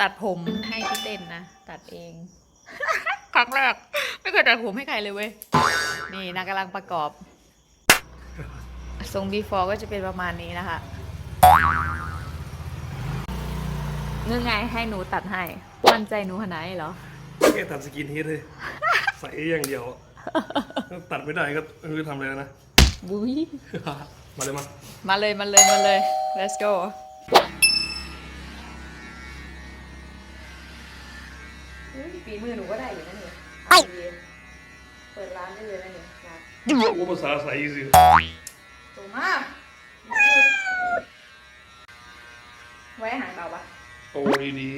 ตัดผมให้พี่เต้นนะ ตัดเอง ครั้งแรก ไม่เคยตัดผมให้ใครเลยเว้ย นี่นางกำลังประกอบ ทรง before ก็จะเป็นประมาณนี้นะคะนึกไงให้หนูตัดให้มั่นใจหนูขนาดไหนเหรอแค่ตัดสกินเฮดเลยใส่อย่างเดียว ตัดไม่ได้ก็ไม่รู้จะทำอะไรแล้วนะบุ้ยมาเลยมามาเลยมาเลยมาเลย let's go ปีมือหนูก็ได้อยู่นะเนี่ยเอาดีเปิดร้านได้เลยนะเนี่ยนะว่าภาษาใส่สิสูงมากไว้อาหารเบาปะโอ้ดีดี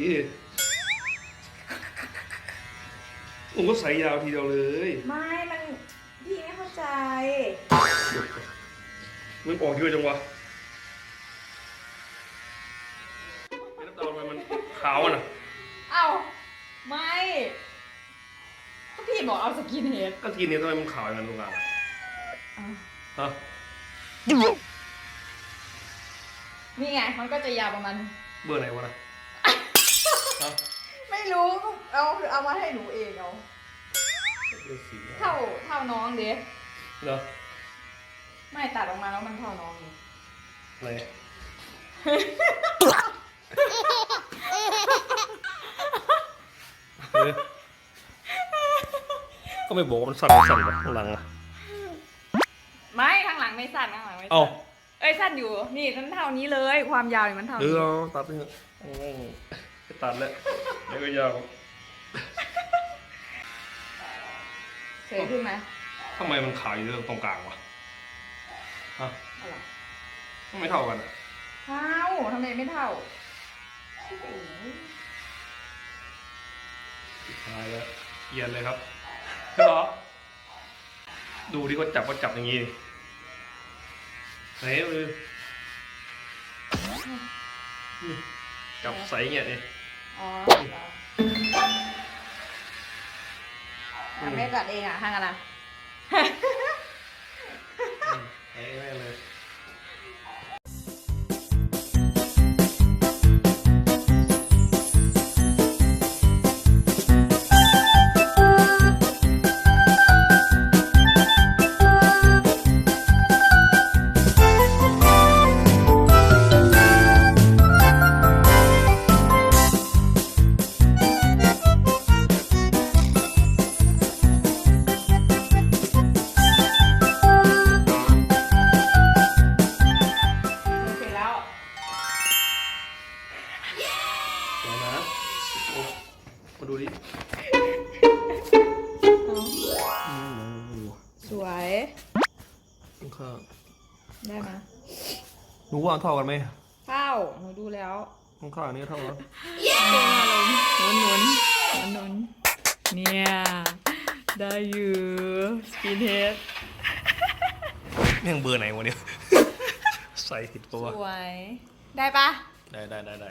ผมก็ใส่ยาวทีเดียวเลย ไม่ มันพี่ไม่เข้าใจ มันออกเยอะจังวะไอ้น้ำตาลมันมันขาวอะ บอกเอาสกินเฮดก็กินเนี่ยทำไมมันขาวอย่างนั้นตรงกลางอะฮะนี่ไงมันก็จะยาวประมาณ เบอร์ไหนวะนะฮะไม่รู้เอาเอามาให้หนูเองเอาเบอร์สี่เท่าเท่าน้องเด็เนาะไม่ตัดออกมาแล้วมันเท่าน้องนี่ไหนเฮ้ย ก็ไม่บอกว่ามันสั่นไม่สั่นวะข้างหลังอะไม่ข้างหลังไม่สั้นข้างหลังไม่สั้เอ้านเอ้ยสั้นอยู่นี่มันเท่านี้เลย ความยาวนี่มันเท่าเอนี้อเอาตัดไปเถอะโอ้ยจะตัดแล้วเดี๋ยวก็ยาวสวยขึ้นไหมทำไมมันขาวอยู่ตรงกลางวะฮะอะไรไม่เท่ากันอะเท่าทำไมไม่เท่าโอ้โหตายแล้วเอียนเลยครับ เหรอ ดูดิเขาจับเขาจับอย่างงี้ไหนมือนี่จับใสเงี้ยดิอ๋ออะไม่ตัดเองอะห้างกันนะ มาดูดิสวยข้างได้ไหมหนูว่าเท่ากันไหมเท่าหนูดูแล้วข้างข้างนี้เท่ากันหนุนหนุนหนุนหนุนเนี่ยได้อยู่สกินเฮดแม่งเบอร์ไหนวะเนี่ย ใส่ผิดตัว สวย ได้ปะได้ได้ได้ได้